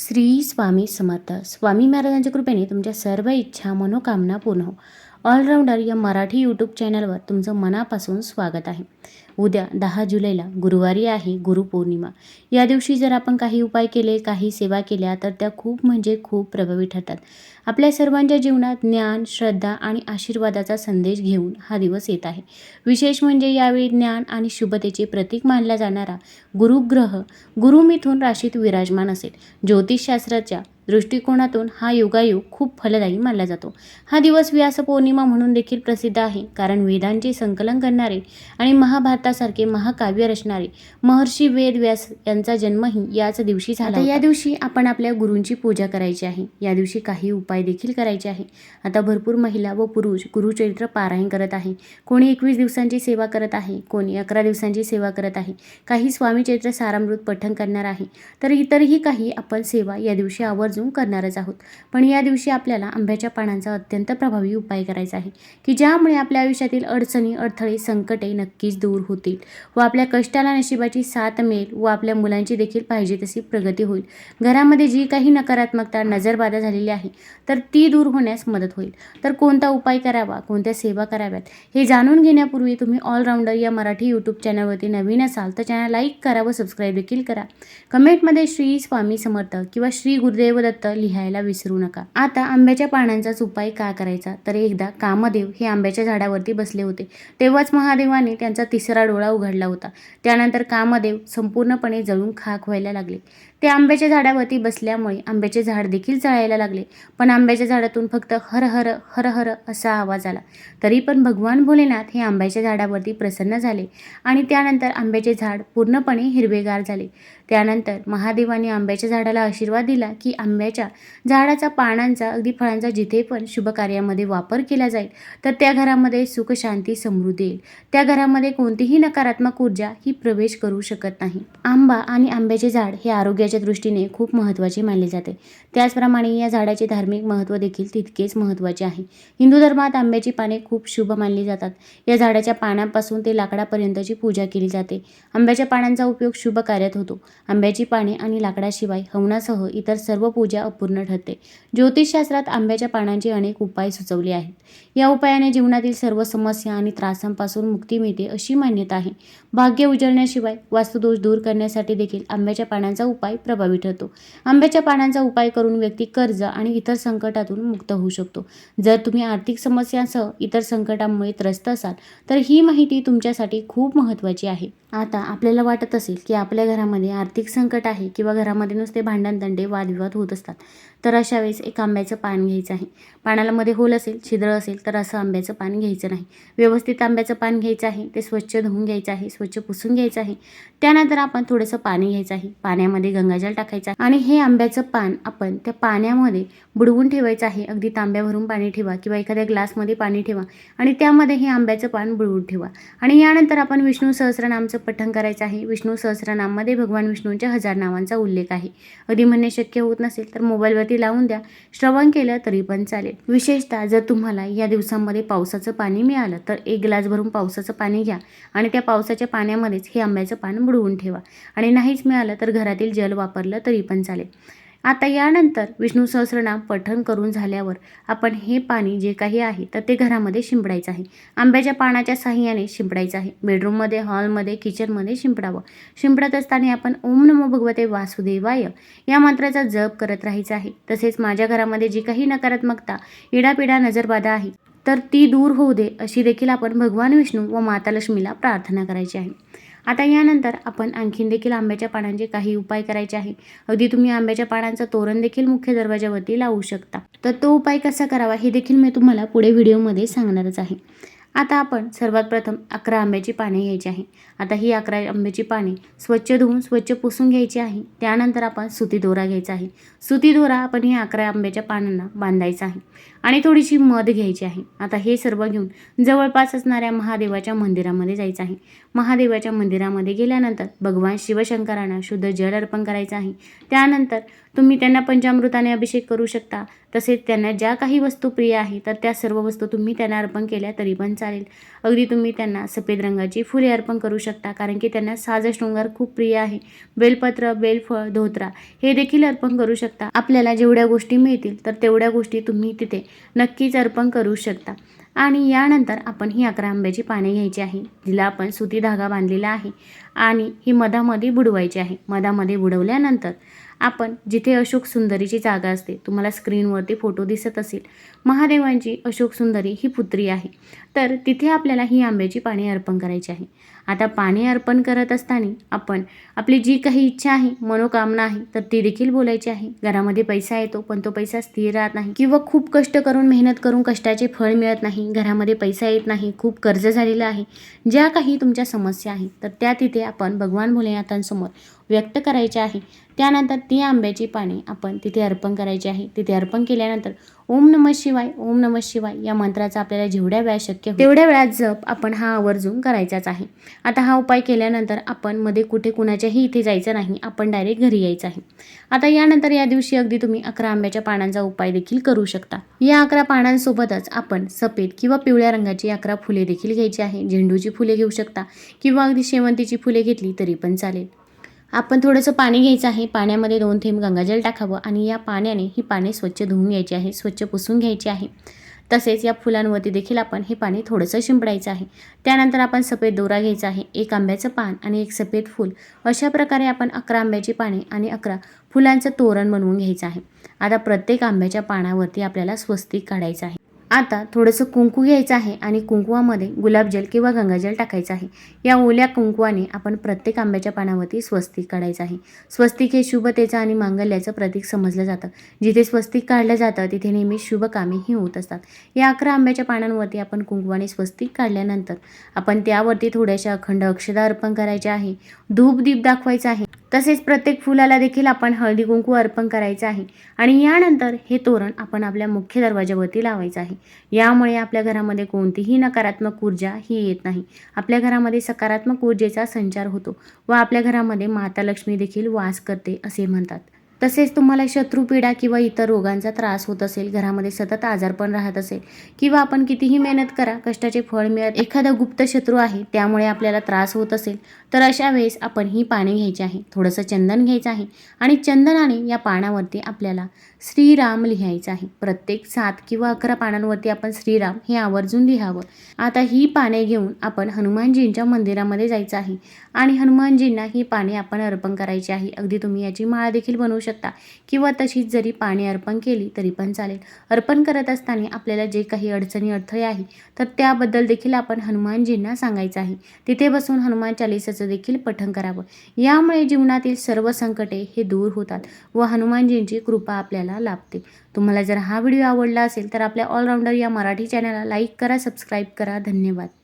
श्री स्वामी समर्थ. स्वामी महाराजांच्या कृपेने तुमच्या सर्व इच्छा मनोकामना पूर्ण हो. ऑलराऊंडर या मराठी यूट्यूब चॅनलवर तुमचं मनापासून स्वागत आहे. उद्या दहा जुलैला गुरुवारी आहे गुरुपौर्णिमा या दिवशी जर आपण काही उपाय केले काही सेवा केल्या तर त्या खूप म्हणजे खूप प्रभावी ठरतात. आपल्या सर्वांच्या जीवनात ज्ञान श्रद्धा आणि आशीर्वादाचा संदेश घेऊन हा दिवस येत आहे. विशेष म्हणजे यावेळी ज्ञान आणि शुभतेचे प्रतीक मानला जाणारा गुरुग्रह गुरुमिथून राशीत विराजमान असेल. ज्योतिषशास्त्राच्या दृष्टिकोनातून हा योगायोग खूप फलदायी मानला जातो. हा दिवस व्यास पौर्णिमा म्हणून देखील प्रसिद्ध आहे. कारण वेदांचे संकलन करणारे आणि महाभारतासारखे महाकाव्य रचणारे महर्षी वेद व्यास यांचा जन्मही याच दिवशी झाला या दिवशी आपण आपल्या गुरूंची पूजा करायची आहे. या दिवशी काही उपाय देखील करायचे आहे. आता भरपूर महिला व पुरुष गुरुचरित्र पारायण करत आहे. कोणी एकवीस दिवसांची सेवा करत आहे. कोणी अकरा दिवसांची सेवा करत आहे. काही स्वामी चैत्र सारामृत पठण करणार आहे. तर इतरही काही आपण सेवा या दिवशी आवर्जून करणारच आहोत. पण या दिवशी आपल्याला आंब्याच्या पानांचा अत्यंत प्रभावी उपाय करायचा आहे की ज्यामुळे आपल्या आयुष्यातील अडचणी अडथळे संकटे नक्कीच दूर होतील व आपल्या कष्टाला नशिबाची साथ मिळेल व आपल्या मुलांची देखील पाहिजे तशी प्रगती होईल. घरामध्ये जी काही नकारात्मकता नजरबाधा झालेली आहे तर ती दूर होण्यास मदत होईल. तर कोणता उपाय करावा कोणत्या सेवा कराव्यात हे जाणून घेण्यापूर्वी तुम्ही ऑलराऊंडर या मराठी यूट्यूब चॅनलवरती नवीन असाल तर चॅनल लाईक करा व सबस्क्राईब देखील करा. कमेंटमध्ये श्री स्वामी समर्थ किंवा श्री गुरुदेव दत्त लिहायला विसरू नका. आता आंब्याच्या पानांचाच उपाय का करायचा? तर एकदा कामदेव हे आंब्याच्या झाडावरती बसले होते. तेव्हाच महादेवाने त्यांचा तिसरा डोळा उघडला होता. त्यानंतर कामदेव संपूर्णपणे जळून खाक व्हायला लागले. ते आंब्याच्या झाडावरती बसल्यामुळे आंब्याचे झाड देखील जळायला लागले. पण आंब्याच्या झाडातून फक्त हर हर हर हर असा आवाज आला. तरी पण भगवान भोलेनाथ हे आंब्याच्या झाडावरती प्रसन्न झाले आणि त्यानंतर आंब्याचे झाड पूर्णपणे हिरवेगार झाले. त्यानंतर महादेवाने आंब्याच्या झाडाला आशीर्वाद दिला की आंब्याच्या झाडाचा पानांचा अगदी फळांचा जिथे पण शुभकार्यामध्ये वापर केला जाईल तर त्या घरामध्ये सुख शांती समृद्धी येईल. त्या घरामध्ये कोणतीही नकारात्मक ऊर्जा ही प्रवेश करू शकत नाही. आंबा आणि आंब्याचे झाड हे आरोग्य आरोग्याच्या दृष्टीने खूप महत्त्वाचे मानले जाते. त्याचप्रमाणे या झाडाचे धार्मिक महत्त्व देखील तितकेच महत्त्वाचे आहे. हिंदू धर्मात आंब्याची पाने खूप शुभ मानली जातात. या झाडाच्या पानांपासून ते लाकडापर्यंतची पूजा केली जाते. आंब्याच्या पानांचा उपयोग शुभ कार्यात होतो. आंब्याची पाने आणि लाकडाशिवाय हवनासह इतर सर्व पूजा अपूर्ण ठरते. ज्योतिषशास्त्रात आंब्याच्या पानांचे अनेक उपाय सुचवले आहेत. या उपायाने जीवनातील सर्व समस्या आणि त्रासांपासून मुक्ती मिळते अशी मान्यता आहे. भाग्य उजळण्याशिवाय वास्तुदोष दूर करण्यासाठी देखील आंब्याच्या पानांचा उपाय प्रभावी ठरतो. आंब्याच्या पानांचा उपाय करून व्यक्ती कर्ज आणि इतर संकटातून मुक्त होऊ शकतो. जर तुम्ही आर्थिक समस्यांसह इतर संकटांमुळे त्रस्त असाल तर ही माहिती तुमच्यासाठी खूप महत्त्वाची आहे. आता आपल्याला वाटत असेल की आपल्या घरामध्ये आर्थिक संकट आहे किंवा घरामध्ये नुसते भांडणदंडे वादविवाद होत असतात तर अशा वेळेस एक आंब्याचं पान घ्यायचं आहे. पानाला मध्ये होल असेल छिद्र असेल तर असं आंब्याचं पान घ्यायचं नाही. व्यवस्थित आंब्याचं पान घ्यायचं आहे ते स्वच्छ धुवून घ्यायचं आहे स्वच्छ पुसून घ्यायचं आहे. त्यानंतर आपण थोडंसं पाणी घ्यायचं आहे. पाण्यामध्ये गंगाजल टाकायचा आणि हे आंब्याचं पान आपण त्या पाण्यामध्ये बुडवून ठेवायचं आहे. अगदी तांब्यावरून पाणी ठेवा किंवा एखाद्या ग्लासमध्ये पाणी ठेवा आणि त्यामध्ये हे आंब्याचं पान बुडवून ठेवा. आणि यानंतर आपण विष्णू सहस्रनामचं पठण करायचं आहे. विष्णू सहस्रनाममध्ये भगवान विष्णूंच्या हजार नावांचा उल्लेख आहे. अगदी म्हणणे शक्य होत नसेल तर मोबाईलवरती लावून द्या. श्रवण केलं तरी पण चालेल. विशेषतः जर तुम्हाला या दिवसांमध्ये पावसाचं पाणी मिळालं तर एक ग्लास भरून पावसाचं पाणी घ्या आणि त्या पावसाच्या पाण्यामध्येच हे आंब्याचं पान बुडवून ठेवा. आणि नाहीच मिळालं तर घरातील जल वापरलं तरी पण चालेल. आता यानंतर विष्णू सहस्रनाम पठण करून झाल्यावर आपण हे पाणी जे काही आहे तर ते घरामध्ये शिंपडायचं आहे. आंब्याच्या पानाच्या साह्याने शिंपडायचं आहे. बेडरूममध्ये हॉलमध्ये किचनमध्ये शिंपडावं. शिंपडत असताना आपण ओम नमो भगवते वासुदेवाय या मंत्राचा जप करत राहायचा आहे. तसेच माझ्या घरामध्ये जी काही नकारात्मकता इडापिडा नजरबाधा आहे तर ती दूर होऊ दे अशी देखील आपण भगवान विष्णू व माता लक्ष्मीला प्रार्थना करायची आहे. आता यानंतर आपण आणखीन देखील आंब्याच्या पानांचे काही उपाय करायचे आहे. अगदी तुम्ही आंब्याच्या पानांचं तोरण देखील मुख्य दरवाजावरती लावू शकता. तर तो उपाय कसा करावा हे देखील मी तुम्हाला पुढे व्हिडिओमध्ये सांगणारच आहे. आता आपण सर्वात प्रथम अकरा आंब्याची पाने घ्यायची आहे. आता ही अकरा आंब्याची पाने स्वच्छ धुवून स्वच्छ पुसून घ्यायची आहे. त्यानंतर आपण सुती दोरा घ्यायचा आहे. सुती दोरा आपण ही अकरा आंब्याच्या पानांना बांधायचा आहे. आणि थोडीशी मध घ्यायची आहे. आता हे सर्व घेऊन जवळपास असणाऱ्या महादेवाच्या मंदिरामध्ये जायचं आहे. महादेवाच्या मंदिरामध्ये गेल्यानंतर भगवान शिवशंकरांना शुद्ध जल अर्पण करायचं आहे. त्यानंतर तुम्ही त्यांना पंचामृताने अभिषेक करू शकता. तसेच त्यांना ज्या काही वस्तू प्रिय आहे तर त्या सर्व वस्तू तुम्ही त्यांना अर्पण केल्या तरी पण चालेल. अगदी तुम्ही त्यांना सफेद रंगाची फुले अर्पण करू शकता कारण की त्यांना साज शृंगार खूप प्रिय आहे. बेलपत्र बेलफळ धोत्रा हे देखील अर्पण करू शकता. आपल्याला जेवढ्या गोष्टी मिळतील तर तेवढ्या गोष्टी तुम्ही तिथे नक्कीच अर्पण करू शकता. आणि यानंतर आपण ही अकरा आंब्याची पाने घ्यायची आहे. जिला आपण सुती धागा बांधलेला आहे. आणि ही मधामध्ये बुडवायची आहे. मधामध्ये बुडवल्यानंतर आपण जिथे अशोक सुंदरीची जागा असते तुम्हाला स्क्रीनवरती फोटो दिसत असेल. महादेवांची अशोक सुंदरी ही पुत्री आहे. तर तिथे आपल्याला ही आंब्याची पाने अर्पण करायची आहे. आता पाणी अर्पण करत असताना आपण आपली जी काही इच्छा आहे मनोकामना आहे तर ती देखील बोलायची आहे. घरामध्ये पैसा येतो पण तो पैसा स्थिर राहत नाही. किंवा खूप कष्ट करून मेहनत करून कष्टाचे फळ मिळत नाही. घरामध्ये पैसा येत नाही. खूप कर्ज झालेलं आहे. ज्या काही तुमच्या समस्या आहेत तर त्या तिथे आपण भगवान भोलेनाथांसमोर व्यक्त करायच्या आहे. त्यानंतर ती आंब्याची पाने आपण तिथे अर्पण करायची आहे. तिथे अर्पण केल्यानंतर ओम नम शिवाय ओम नम शिवाय या मंत्राचा आपल्याला जेवढ्या वेळा शक्य तेवढ्या वेळात जप आपण हा आवर्जून करायचाच आहे. आता हा उपाय केल्यानंतर आपण मध्ये कुठे कुणाच्याही इथे जायचं नाही आपण डायरेक्ट घरी यायचं आहे. आता यानंतर या दिवशी अगदी तुम्ही अकरा आंब्याच्या पानांचा उपाय देखील करू शकता. या अकरा पानांसोबतच आपण सफेद किंवा पिवळ्या रंगाची अकरा फुले देखील घ्यायची आहे. झेंडूची फुले घेऊ शकता किंवा अगदी शेवंतीची फुले घेतली तरी पण चालेल. आपण थोडंसं पाणी घ्यायचं आहे. पाण्यामध्ये दोन थेंब गंगाजल टाकावं आणि या पाण्याने ही पाने स्वच्छ धुवून घ्यायची आहे स्वच्छ पुसून घ्यायची आहे. तसेच या फुलांवरती देखील आपण हे पाणी थोडंसं शिंपडायचं आहे. त्यानंतर आपण सफेद दोरा घ्यायचा आहे एक आंब्याचं पान आणि एक सफेद फूल. अशा प्रकारे आपण अकरा आंब्याची पाने आणि अकरा फुलांचं तोरण बनवून घ्यायचं आहे. आता प्रत्येक आंब्याच्या पानावरती आपल्याला स्वस्तिक काढायचं आहे. आता थोडंसं कुंकू घ्यायचं आहे आणि कुंकुवामध्ये गुलाबजल किंवा गंगाजल टाकायचं आहे. या ओल्या कुंकवाने आपण प्रत्येक आंब्याच्या पानावरती स्वस्तिक काढायचं आहे. स्वस्तिक हे शुभतेचं आणि मांगल्याचं प्रतीक समजलं जातं. जिथे स्वस्तिक काढलं जातं तिथे नेहमी शुभ कामेही होत असतात. या अकरा आंब्याच्या पानांवरती आपण कुंकवाने स्वस्तिक काढल्यानंतर आपण त्यावरती थोड्याशा अखंड अक्षदा अर्पण करायच्या आहे. धूप दीप दाखवायचं आहे. तसेच प्रत्येक फुलाला देखील आपण हळदी कुंकू अर्पण करायचं आहे. आणि यानंतर हे तोरण आपण आपल्या मुख्य दरवाजावरती लावायचं आहे. यामुळे आपल्या घरामध्ये कोणतीही नकारात्मक ऊर्जा ही येत नाही. आपल्या घरामध्ये सकारात्मक ऊर्जेचा संचार होतो व आपल्या घरामध्ये माता लक्ष्मी देखील वास करते असे म्हणतात. तसेच तुम्हाला शत्रुपीडा किंवा इतर रोगांचा त्रास होत असेल घरामध्ये सतत आजारपण राहत असेल किंवा आपण कितीही मेहनत करा कष्टाचे फळ मिळत एखादा गुप्त शत्रू आहे त्यामुळे आपल्याला त्रास होत असेल तर अशा वेळेस आपण ही पाने घ्यायची आहे थोडंसं चंदन घ्यायचं आहे आणि चंदनाने या पानावरती आपल्याला श्रीराम लिहायचं आहे. प्रत्येक सात किंवा अकरा पानांवरती आपण श्रीराम हे आवर्जून लिहावं. आता ही पाने घेऊन आपण हनुमानजींच्या मंदिरामध्ये जायचं आहे आणि हनुमानजींना ही पाने आपण अर्पण करायची आहे. अगदी तुम्ही याची माळ देखील बनवू शकता. किंवा तशीच जरी पाने अर्पण केली तरी पण चालेल. अर्पण करत असताना आपल्याला जे काही अडचणी अडथळे आहे तर त्याबद्दल देखील आपण हनुमानजींना सांगायचं आहे. तिथे बसून हनुमान चालिसाचं देखील पठण करावं. यामुळे जीवनातील सर्व संकटे हे दूर होतात व हनुमानजींची कृपा आपल्याला लाभते. तुम्हाला जर हा व्हिडिओ आवडला असेल तर आपल्या ऑलराऊंडर या मराठी चॅनलला लाईक करा सबस्क्राईब करा. धन्यवाद.